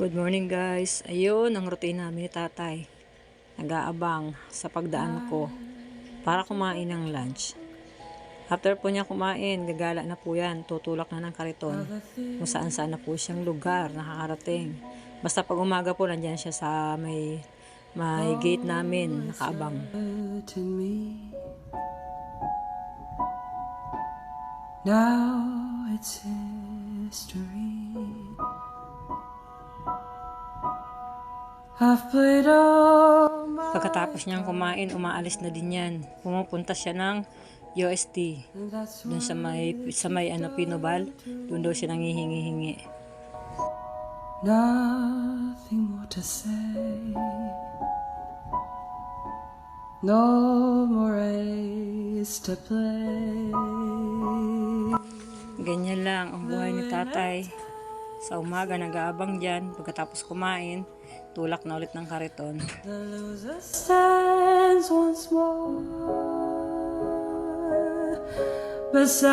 Good morning guys. Ayun ang routine namin ni tatay. Nag-aabang sa pagdaan ko para kumain ng lunch. After po niya kumain, gagala na po yan. Tutulak na ng kariton kung saan saan na po siyang lugar nakakarating. Basta pag umaga po, nandyan siya sa may, may gate namin, nakaabang. Now it's history. I've played all my Pagkatapos niyang kumain, umaalis na din yan. Pumupunta siya ng UST. Doon sa may, sa may ano, Pinobal, doon daw siya nangihingi-hingi. nothing more to say. No more race to play. Ganyan lang ang buhay ni tatay. Sa umaga, nag-aabang dyan. Pagkatapos kumain, tulak na ulit ng kariton. The loser stands once more beside.